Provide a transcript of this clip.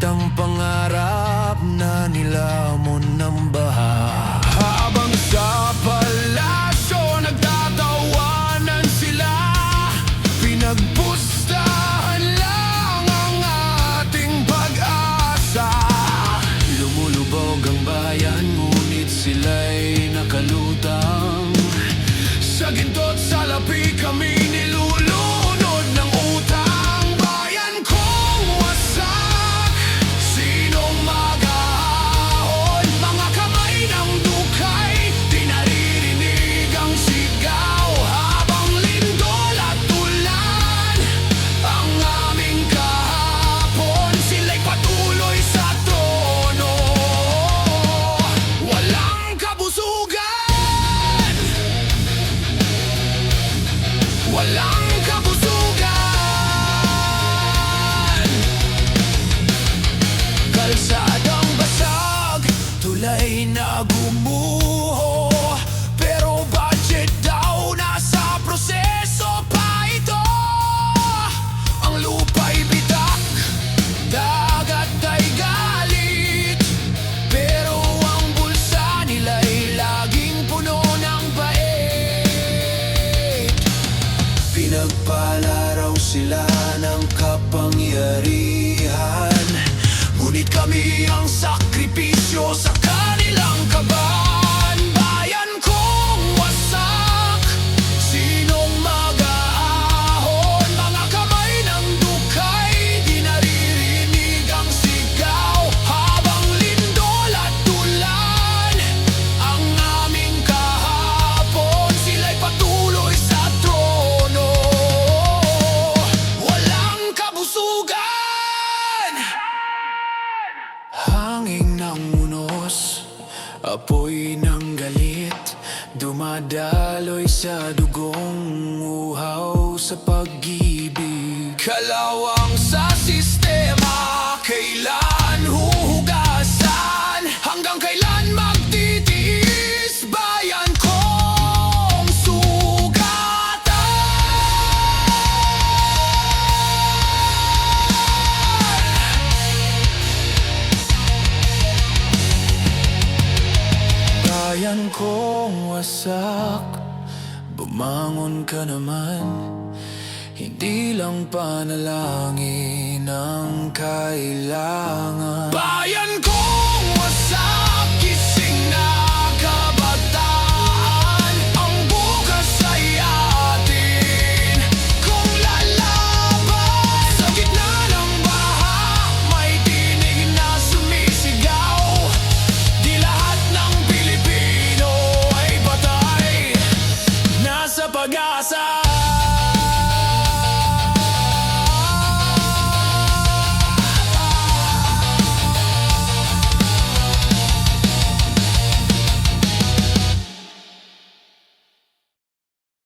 Bit-bit ang pangarap na nilamon ng baha. Habang sa palasyo nagtatawanan sila. Pinagpustahan lang ang ating pag-asa. Lumulubog ang bayan ngunit sila'y nakalutang. Sa ginto't salapi kami sila ng kapangyarihan. Ngunit kami ang sakripisyo Apoy ng galit Dumadaloy sa dugong Uhaw sa pag-ibig. Kalawang sa sistema Kailan Bayan kong wasak. Bumangon ka naman. Hindi lang panalangin ang kailangan